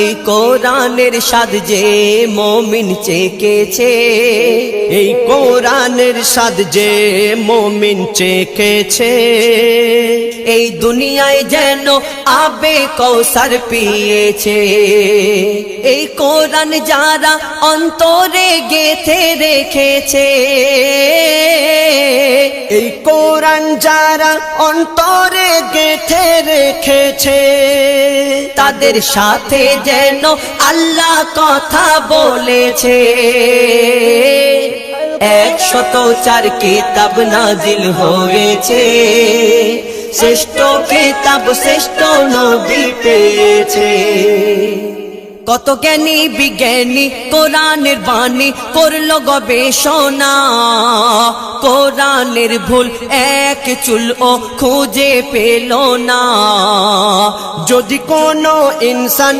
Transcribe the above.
এই কোরআনের স্বাদ যে মমিন চেকেছে এই কোরআনের স্বাদ যে মমিন চেখেছে। এই দুনিয়ায় যেন আবে কৌসার পিয়েছে, এই কোরআন যারা অন্তরে গেথে রেখেছে, এই কোরআন যারা অন্তরে গেথে রেখেছে। তাদের সাথে যেন আল্লাহ কথা বলেছে। একশত চার কেতাব নাজিল হয়েছে। শ্রেষ্ঠ কেতাব শ্রেষ্ঠ নবী পেয়েছে। কত জ্ঞানী বিজ্ঞানী, কোরআনের বাণী করল গবেষণা। কোরআনের ভুল এক চুল ও খুঁজে পেল না। যদি কোনো ইনসান